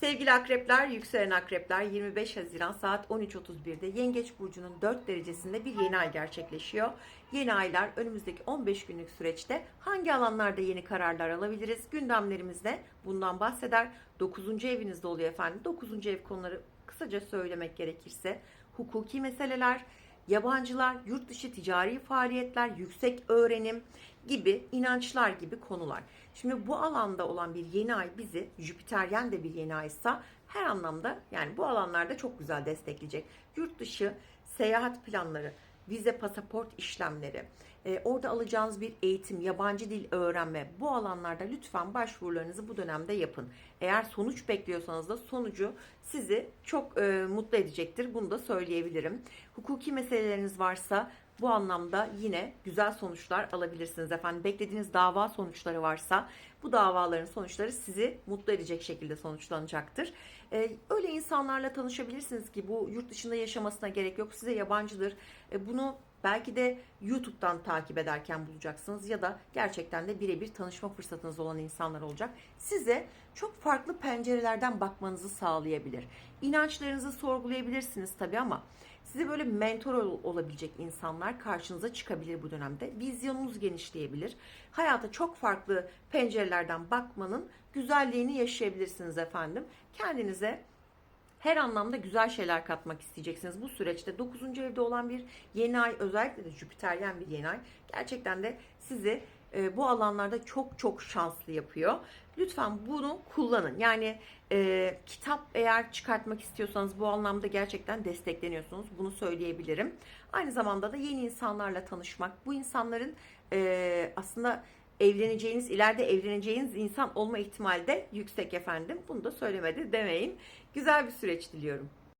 Sevgili akrepler, yükselen akrepler 25 Haziran saat 13.31'de Yengeç Burcu'nun 4 derecesinde bir yeni ay gerçekleşiyor. Yeni aylar önümüzdeki 15 günlük süreçte hangi alanlarda yeni kararlar alabiliriz? Gündemlerimizde bundan bahseder. 9. evinizde oluyor efendim. 9. ev konuları kısaca söylemek gerekirse hukuki meseleler, yabancılar, yurt dışı ticari faaliyetler, yüksek öğrenim gibi inançlar gibi konular. Şimdi bu alanda olan bir yeni ay bizi Jüpiteryen de bir yeni aysa her anlamda yani bu alanlarda çok güzel destekleyecek. Yurt dışı seyahat planları, vize pasaport işlemleri, e, orada alacağınız bir eğitim, yabancı dil öğrenme bu alanlarda lütfen başvurularınızı bu dönemde yapın. Eğer sonuç bekliyorsanız da sonucu sizi çok e, mutlu edecektir. Bunu da söyleyebilirim. Hukuki meseleleriniz varsa bu anlamda yine güzel sonuçlar alabilirsiniz efendim. Beklediğiniz dava sonuçları varsa bu davaların sonuçları sizi mutlu edecek şekilde sonuçlanacaktır. Ee, öyle insanlarla tanışabilirsiniz ki bu yurt dışında yaşamasına gerek yok. Size yabancıdır. Ee, bunu belki de YouTube'dan takip ederken bulacaksınız ya da gerçekten de birebir tanışma fırsatınız olan insanlar olacak. Size çok farklı pencerelerden bakmanızı sağlayabilir. İnançlarınızı sorgulayabilirsiniz tabii ama size böyle mentor ol- olabilecek insanlar karşınıza çıkabilir bu dönemde. Vizyonunuz genişleyebilir. Hayata çok farklı pencerelerden bakmanın güzelliğini yaşayabilirsiniz efendim. Kendinize her anlamda güzel şeyler katmak isteyeceksiniz. Bu süreçte 9. evde olan bir yeni ay özellikle de Jüpiteryen bir yeni ay gerçekten de sizi e, bu alanlarda çok çok şanslı yapıyor. Lütfen bunu kullanın. Yani e, kitap eğer çıkartmak istiyorsanız bu anlamda gerçekten destekleniyorsunuz. Bunu söyleyebilirim. Aynı zamanda da yeni insanlarla tanışmak, bu insanların e, aslında evleneceğiniz, ileride evleneceğiniz insan olma ihtimali de yüksek efendim. Bunu da söylemedi demeyin. Güzel bir süreç diliyorum.